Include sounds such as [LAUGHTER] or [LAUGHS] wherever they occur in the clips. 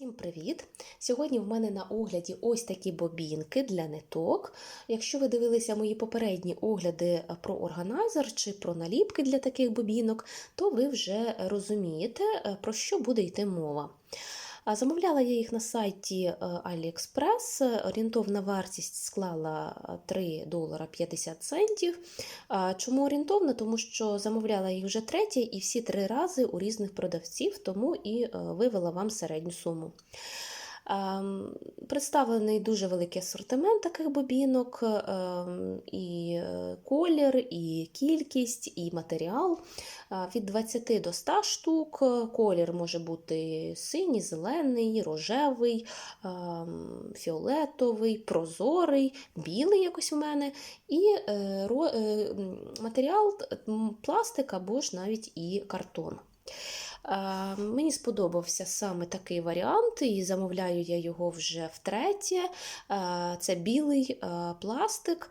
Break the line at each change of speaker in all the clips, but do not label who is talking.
Всім привіт! Сьогодні в мене на огляді ось такі бобінки для ниток. Якщо ви дивилися мої попередні огляди про органайзер чи про наліпки для таких бобінок, то ви вже розумієте, е, про що буде йти мова. Замовляла я їх на сайті е, AliExpress. Орієнтовна вартість склала 3 долара 50 центів. Чому орієнтовна? Тому що замовляла їх вже третє і всі три рази у різних продавців, тому і е, вивела вам середню суму. Ем, Представлений дуже великий асортимент таких бобінок, ем, і е, колір, і кількість, і матеріал. Е, Від 20 до 100 штук. Колір може бути синій, зелений, рожевий, ем, фіолетовий, прозорий, білий якось у мене. І е, матеріал пластик або ж навіть і картон. Мені сподобався саме такий варіант, і замовляю я його вже втретє. Це білий пластик.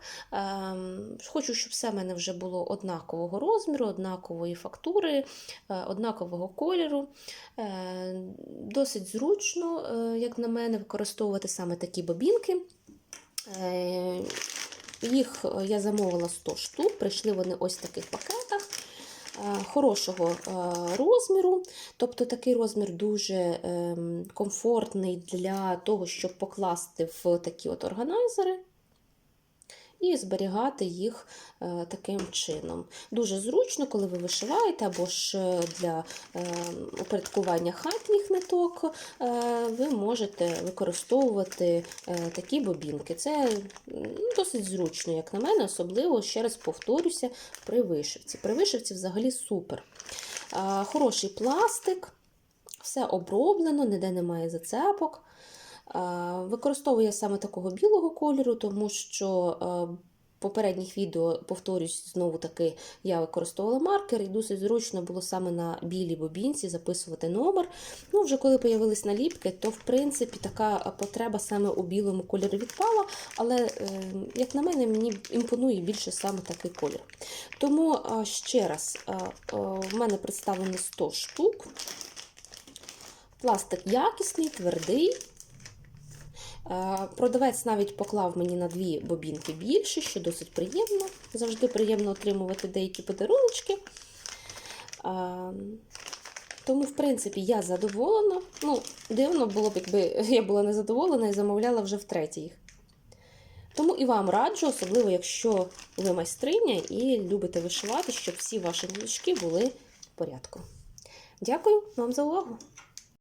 Хочу, щоб все в мене вже було однакового розміру, однакової фактури, однакового кольору. Е, Досить зручно, е, як на мене, використовувати саме такі бобінки. Е, Їх я замовила 100 штук, прийшли вони ось в таких пакетах хорошого е, розміру. Тобто такий розмір дуже ем, комфортний для того, щоб покласти в такі от органайзери. І зберігати їх е, таким чином. Дуже зручно, коли ви вишиваєте, або ж е, для е, упорядкування хатніх ниток, ви можете використовувати такі бобінки. Це досить зручно, як на мене, особливо, ще раз повторюся, при вишивці. При вишивці взагалі супер. Хороший пластик, все оброблено, ніде немає зацепок. Е, Використовую я саме такого білого кольору, тому що е, в попередніх відео, повторюсь, знову таки я використовувала маркер, і досить зручно було саме на білій бобінці записувати номер. Ну, вже коли появились наліпки, то в принципі така потреба саме у білому кольорі відпала, але, е, як на мене, мені імпонує більше саме такий колір. Тому ще раз, в мене представлено 100 штук. Пластик якісний, твердий. Е, Продавець навіть поклав мені на дві бобінки більше, що досить приємно. Завжди приємно отримувати деякі подаруночки. Е, Тому, в принципі, я задоволена. Ну, дивно було б, якби [LAUGHS] я була не задоволена і замовляла вже втретє їх. Тому і вам раджу, особливо, якщо ви майстриня і любите вишивати, щоб всі ваші ніжки були в порядку. Дякую вам за увагу!